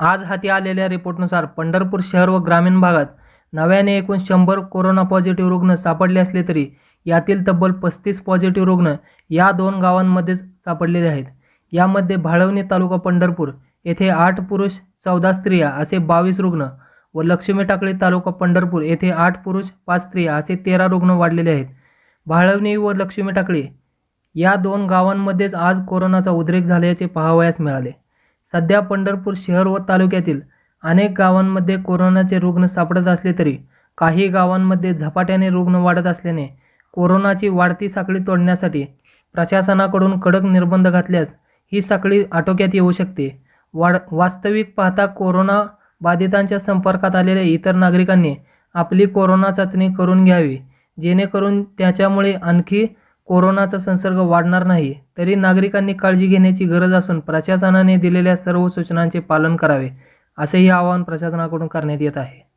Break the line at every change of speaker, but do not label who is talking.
आज हाती आलेल्या रिपोर्टनुसार पंढरपूर शहर व ग्रामीण भागात नव्याने एकूण शंभर कोरोना पॉझिटिव्ह रुग्ण सापडले असले तरी यातील तब्बल पस्तीस पॉझिटिव्ह रुग्ण या दोन गावांमध्येच सापडलेले आहेत. यामध्ये भाळवणी तालुका पंढरपूर येथे आठ पुरुष चौदा स्त्रिया असे बावीस रुग्ण व लक्ष्मी टाकळी तालुका पंढरपूर येथे आठ पुरुष पाच स्त्रिया असे तेरा रुग्ण वाढलेले आहेत. भाळवणी व लक्ष्मी टाकळी या दोन गावांमध्येच आज कोरोनाचा उद्रेक झाल्याचे पाहावयास मिळाले. सध्या पंढरपूर शहर व तालुक्यातील अनेक गावांमध्ये कोरोनाचे रुग्ण सापडत असले तरी काही गावांमध्ये झपाट्याने रुग्ण वाढत असल्याने कोरोनाची वाढती साखळी तोडण्यासाठी प्रशासनाकडून कडक निर्बंध घातल्यास ही साखळी आटोक्यात येऊ शकते. वाढ वास्तविक पाहता कोरोना बाधितांच्या संपर्कात आलेल्या इतर नागरिकांनी आपली कोरोना चाचणी करून घ्यावी जेणेकरून त्याच्यामुळे आणखी कोरोनाचा संसर्ग वाढणार नाही तरी नागरिकांनी काळजी घेण्याची गरज असून प्रशासनाने दिलेल्या सर्व सूचनांचे पालन करावे असेही आवाहन प्रशासनाकडून करण्यात येत आहे.